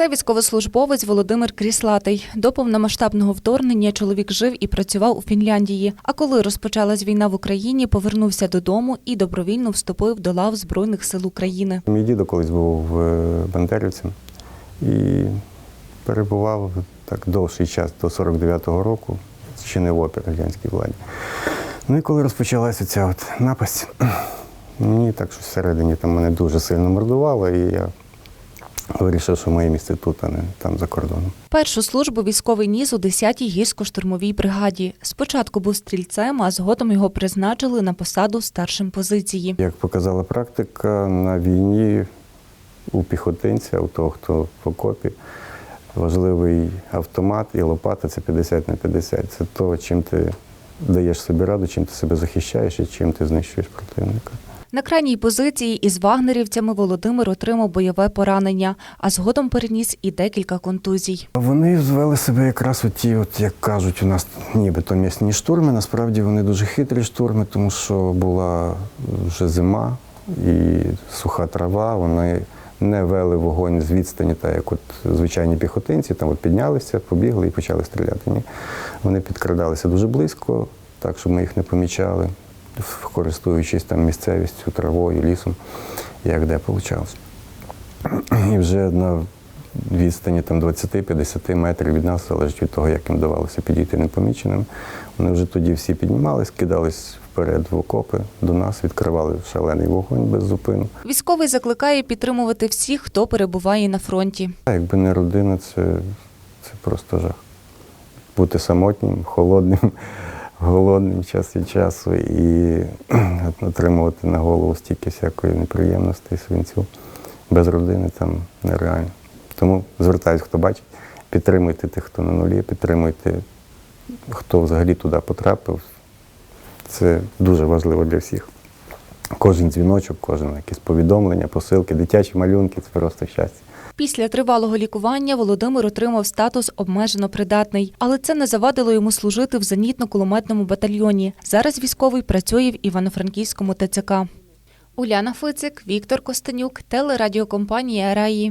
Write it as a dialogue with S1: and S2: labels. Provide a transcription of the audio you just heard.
S1: Це військовослужбовець Володимир Кріслатий. До повномасштабного вторгнення чоловік жив і працював у Фінляндії. А коли розпочалась війна в Україні, повернувся додому і добровільно вступив до лав Збройних сил України.
S2: Мій дідо колись був е, бандерівцем і перебував так довший час до 49-го року, чинив опір радянській владі. Ну і коли розпочалася ця от напасть, мені так щось всередині там мене дуже сильно мордувало, і я вирішив, що моє місце тут, а не там за кордоном.
S1: Першу службу військовий ніс у 10-й гірсько-штурмовій бригаді. Спочатку був стрільцем, а згодом його призначили на посаду старшим позиції.
S2: Як показала практика, на війні у піхотинця, у того, хто в окопі, важливий автомат і лопата це 50 на 50. Це то, чим ти даєш собі раду, чим ти себе захищаєш і чим ти знищуєш противника.
S1: На крайній позиції із вагнерівцями Володимир отримав бойове поранення, а згодом переніс і декілька контузій.
S2: Вони звели себе якраз у ті, от як кажуть, у нас нібито м'ясні штурми. Насправді вони дуже хитрі штурми, тому що була вже зима і суха трава. Вони не вели вогонь з відстані, так як от звичайні піхотинці, там от піднялися, побігли і почали стріляти. Ні. Вони підкрадалися дуже близько, так щоб ми їх не помічали, користуючись там місцевістю, травою, лісом, як де вийшло. І вже на відстані там 20-50 метрів від нас, залежить від того, як їм вдавалося підійти непоміченим. Вони вже тоді всі піднімались, кидались вперед в окопи до нас, відкривали шалений вогонь без зупину.
S1: Військовий закликає підтримувати всіх, хто перебуває на фронті.
S2: Якби не родина, це, це просто жах. Бути самотнім, холодним, голодним час від часу і отримувати на голову стільки всякої неприємності, свинцю. Без родини там нереально. Тому звертаюсь, хто бачить, підтримуйте тих, хто на нулі, підтримуйте, хто взагалі туди потрапив. Це дуже важливо для всіх. Кожен дзвіночок, кожен якесь повідомлення, посилки, дитячі малюнки це просто щастя.
S1: Після тривалого лікування Володимир отримав статус обмежено придатний, але це не завадило йому служити в зенітно-кулеметному батальйоні. Зараз військовий працює в Івано-Франківському ТЦК. Уляна Фицик, Віктор Костенюк, телерадіокомпанія Раї.